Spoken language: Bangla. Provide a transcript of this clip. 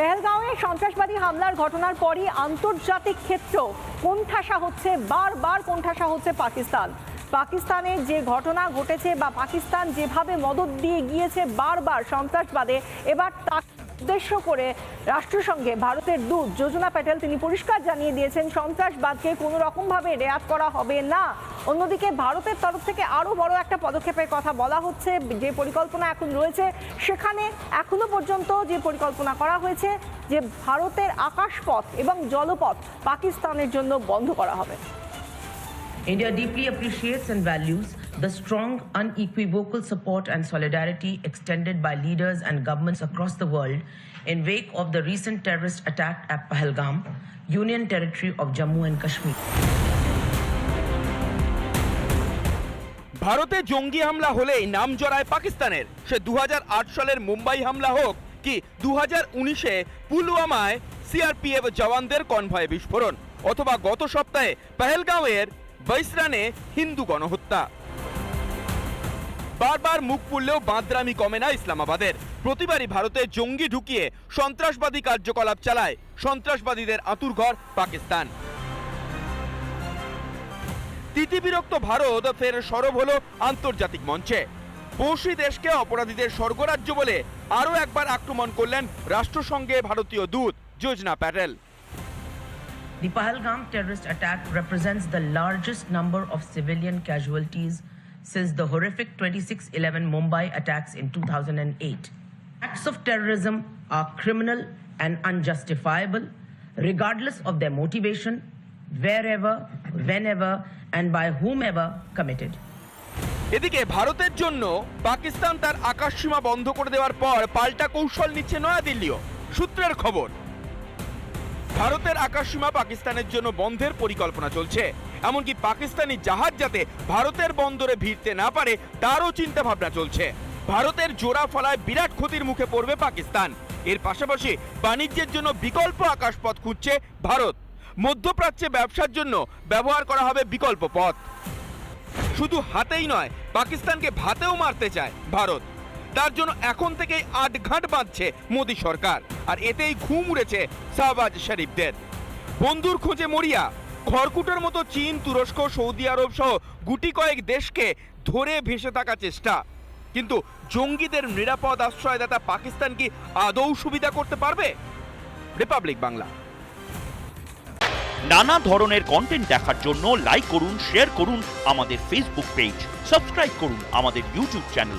পেহেলগাঁওয়ে সন্ত্রাসবাদী হামলার ঘটনার পরই আন্তর্জাতিক ক্ষেত্র কোণঠাসা হচ্ছে, বারবার কোণঠাসা হচ্ছে পাকিস্তান। পাকিস্তানে যে ঘটনা ঘটেছে বা পাকিস্তান যেভাবে মদত দিয়ে গিয়েছে বারবার সন্ত্রাসবাদে, এবার উদ্দেশ্য করে রাষ্ট্রসংঘে ভারতের দূত যোজনা প্যাটেল তিনি পরিষ্কার জানিয়ে দিয়েছেন সন্ত্রাসবাদকে কোনো রকমভাবে রেয়াত করা হবে না। অন্যদিকে ভারতের তরফ থেকে আরও বড় একটা পদক্ষেপের কথা বলা হচ্ছে, যে পরিকল্পনা এখন রয়েছে, সেখানে এখনও পর্যন্ত যে পরিকল্পনা করা হয়েছে, যে ভারতের আকাশপথ এবং জলপথ পাকিস্তানের জন্য বন্ধ করা হবে। India deeply appreciates and values the strong, unequivocal support and solidarity extended by leaders and governments across the world in wake of the recent terrorist attack at Pahalgam, Union Territory of Jammu and Kashmir. ভারতে জঙ্গি হামলা হলেই নাম জড়ায় পাকিস্তানের সে দু হাজার আট সালের মুম্বাই হামলা হোক কি দু হাজার উনিশে পুলওয়ামায় সিআরপিএফ জওয়ানদের কনভয়ে বিস্ফোরণ অথবা গত সপ্তাহে পেহেলগাঁওয়ের বৈসরানে হিন্দু গণহত্যা। বারবার মুখ পুড়লেও বাঁদরামি কমে না ইসলামাবাদের। প্রতিবারই ভারতে জঙ্গি ঢুকিয়ে সন্ত্রাসবাদী কার্যকলাপ চালায় সন্ত্রাসবাদীদের আতুরঘর পাকিস্তান। তিতিবিরক্ত ভারত ফের সরব হল আন্তর্জাতিক মঞ্চে। পড়শি দেশকে অপরাধীদের স্বর্গরাজ্য বলে আরও একবার আক্রমণ করলেন রাষ্ট্রসংঘে ভারতীয় দূত যোজনা Patel. The Pahalgam terrorist attack represents the largest number of civilian casualties since the horrific 2611 Mumbai attacks in 2008. Acts of terrorism are criminal and unjustifiable, regardless of their motivation, wherever, whenever, and by whomever committed. এদিকে ভারতের জন্য পাকিস্তান তার আকাশসীমা বন্ধ করে দেওয়ার পর পাল্টা কৌশল নিচ্ছে নয়াদিল্লিও সূত্রের খবর ভারতের আকাশসীমা পাকিস্তানের জন্য বন্ধের পরিকল্পনা চলছে। এমনকি পাকিস্তানি জাহাজ যাতে ভারতের বন্দরে ভিড়তে না পারে, তারও চিন্তা ভাবনা চলছে। ভারতের জোড়া ফলায় বিরাট ক্ষতির মুখে পড়বে পাকিস্তান। এর পাশাপাশি বাণিজ্যের জন্য বিকল্প আকাশপথ খুঁজছে ভারত। মধ্যপ্রাচ্যে ব্যবসার জন্য ব্যবহার করা হবে বিকল্প পথ। শুধু হাতেই নয়, পাকিস্তানকে ভাতেও মারতে চায় ভারত। তার জন্য এখন থেকেই আটঘাট বাঁধছে মোদী সরকার। আর এতেই ঘুম উড়েছে শাহবাজ শরীফদের। বন্ধুর খোঁজে মরিয়া, খড়কুটোর মতো চীন, তুরস্ক, সৌদি আরব সহ গুটি কয়েক দেশকে ধরে ভেসে থাকা চেষ্টা। কিন্তু জঙ্গিদের নিরাপদ আশ্রয়দাতা পাকিস্তান কি আদৌ সুবিধা করতে পারবে? রিপাবলিক বাংলা। নানা ধরনের কন্টেন্ট দেখার জন্য লাইক করুন শেয়ার করুন আমাদের ফেসবুক পেজ সাবস্ক্রাইব করুন আমাদের ইউটিউব চ্যানেল